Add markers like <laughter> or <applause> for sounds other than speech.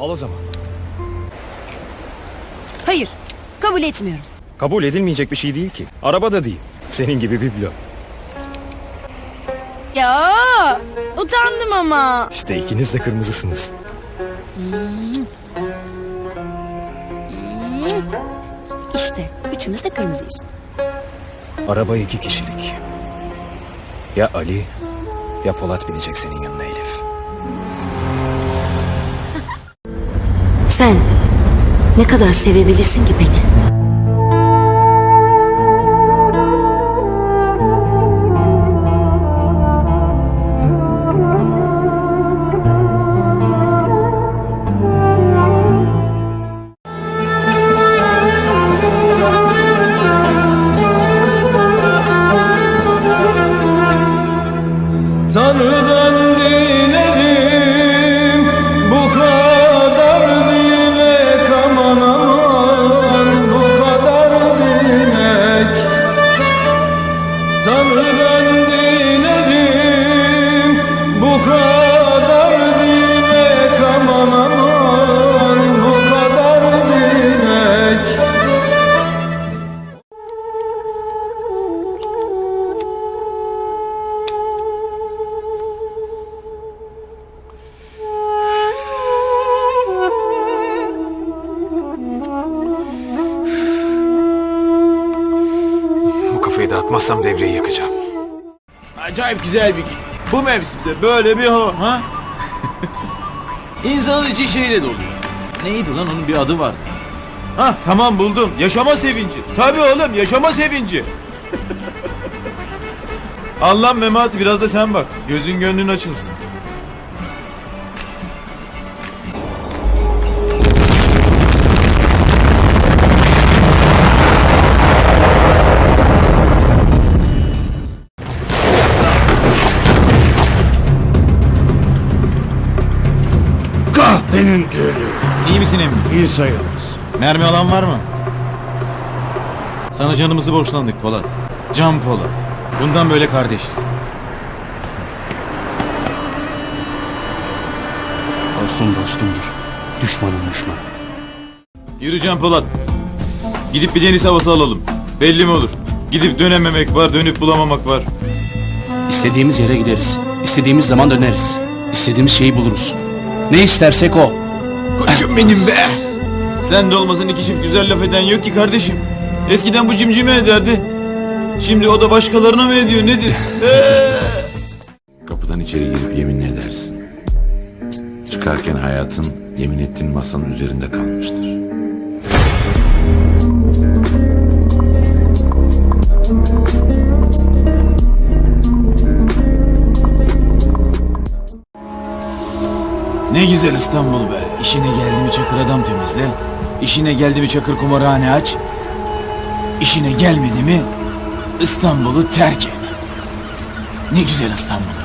Al o zaman. Hayır. Kabul etmiyorum. Kabul edilmeyecek bir şey değil ki. Araba da değil. Senin gibi biblo. Ya utandım ama. İşte ikiniz de kırmızısınız. İşte üçümüz de kırmızıyız. Araba iki kişilik. Ya Ali ya Polat binecek senin yanına Sen ne kadar sevebilirsin ki beni? Bu kafayı dağıtmazsam devreyi yakacağım. Acayip güzel bir gün. Bu mevsimde böyle bir hava ha? <laughs> İnsanın içi şeyle doluyor. Neydi lan onun bir adı var. Ha tamam buldum. Yaşama sevinci. Tabii oğlum yaşama sevinci. <laughs> Allah Memati biraz da sen bak. Gözün gönlün açılsın. Kahpenin dölü. İyi misin Emin? İyi sayılırız. Mermi alan var mı? Sana canımızı borçlandık Polat. Can Polat. Bundan böyle kardeşiz. Dostum dostumdur. Düşmanım düşman. Yürü Can Polat. Gidip bir deniz havası alalım. Belli mi olur? Gidip dönememek var, dönüp bulamamak var. İstediğimiz yere gideriz. İstediğimiz zaman döneriz. İstediğimiz şeyi buluruz. Ne istersek o. Koçum benim be. Sen de olmasan iki çift güzel laf eden yok ki kardeşim. Eskiden bu cimcime ederdi. Şimdi o da başkalarına mı ediyor nedir? <laughs> Ee? Kapıdan içeri girip yemin edersin. Çıkarken hayatın yemin ettiğin masanın üzerinde kalmıştır. Ne güzel İstanbul be. İşine geldi mi çakır adam temizle. İşine geldi mi çakır kumarhane aç. İşine gelmedi mi İstanbul'u terk et. Ne güzel İstanbul.